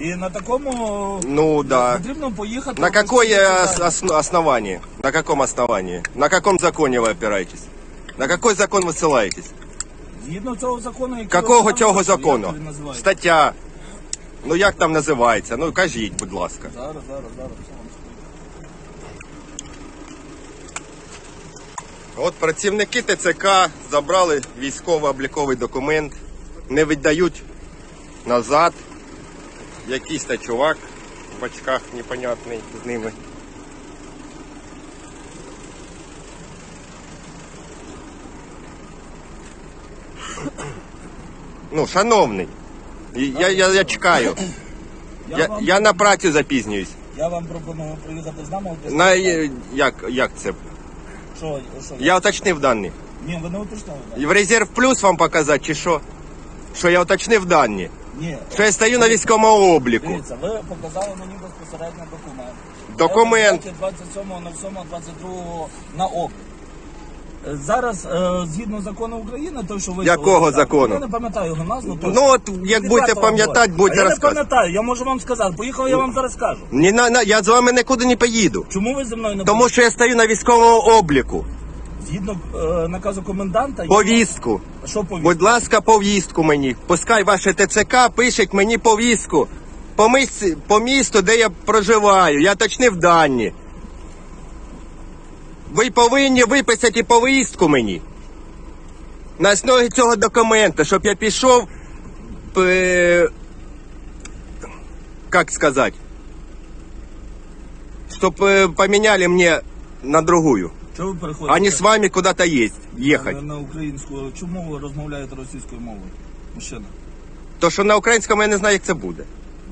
І на такому Ну да. потрібно поїхати. На в какое Російську ос- Федерацію. ос- основании? На каком основании? На каком законе вы опираетесь? На какой закон вы ссылаетесь? Згідно цього закону, який Какого ви цього виконуєте, закону? як він називається? Стаття. Ну як там називається? Ну кажіть, будь ласка. Зараз, зараз, зараз. все вам скажу. От працівники ТЦК забрали військово-обліковий документ, не віддають назад. Якийсь та чувак в очках непонятний з ними. Ну, шановний, і я, я, я чекаю. Я, Я, вам, я на працю запізнююсь. я вам пропоную приїхати з нами. На, е, як, як це? Що, що? Я уточнив дані. Ні, ви не уточнили. так? І В резерв плюс вам показати, чи що? Що я уточнив дані? Ні. Що я стою на військовому обліку? Дивіться, ви показали мені безпосередньо документ. Документ. 27.07.22 на облік. Е, Зараз, е, згідно закону України, той, що ви... Якого закону? Я не пам'ятаю його назву. точно. Ну от як будете пам'ятати, будете А Я не розказувати. пам'ятаю, я можу вам сказати. Поїхав, я вам зараз скажу. Ні, на, на, я з вами нікуди не поїду. Чому ви зі мною не Тому що я стою на військовому обліку. Згідно е, наказу коменданта... Повістку. Що повістку? Будь ласка, повістку мені. Пускай ваше ТЦК пишеть мені повістку. По, місці, по місту, де я проживаю. Я точнив дані. Ви повинні виписати повістку мені. На основі цього документа, щоб я пішов. Е, как сказать? Чтоб э, поменяли мне на другую. Чого ви переходите? А с вами куда-то есть, ехать. на, на українську. Чому ви розмовляєте російською мовою? Мужчина. То, що на українському я не знаю, як це буде.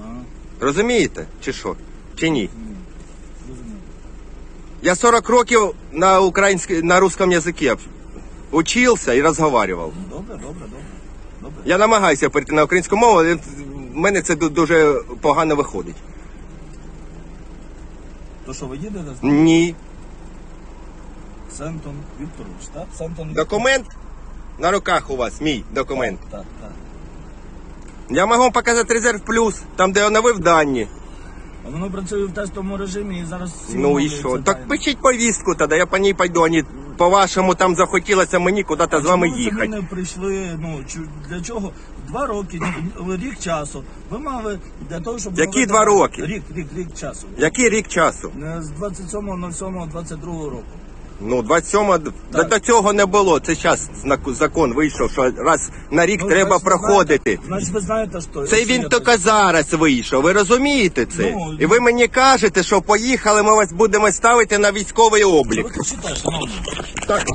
Ага, Розумієте? Чи що? Чи ні? Я 40 років на українській, на русском язикі учився і розмовляв. Добре, добре, добре. Добре. Я намагаюся перейти на українську мову, але в мене це дуже погано виходить. То що ви їдете? Ні. Сентон Вікторович, так? Сентон Документ на руках у вас, мій документ. Так, так. Я можу вам показати резерв плюс, там де оновив дані. А воно працює в тестовому режимі і зараз всі Ну і що? Так пишіть повістку тоді, я по ній пойду, а не по-вашому там захотілося мені куди-то з вами Чому ви їхати. самі не прийшли, ну, чу- для чого? Два роки, ні- рік часу. Ви мали для того, щоб... Які два роки? Рік, рік, рік часу. Який рік часу? Е, З 27.07.22 року. Ну, 27 до, до цього не було. Це зараз закон вийшов, що раз на рік Ну, треба значить, ви проходити. знаєте- Значить, ви знаєте, що... Це що він я тільки зараз вийшов. Ви розумієте це? Ну, І ви мені кажете, що поїхали, ми вас будемо ставити на військовий ви облік. кричите, шановні? Так,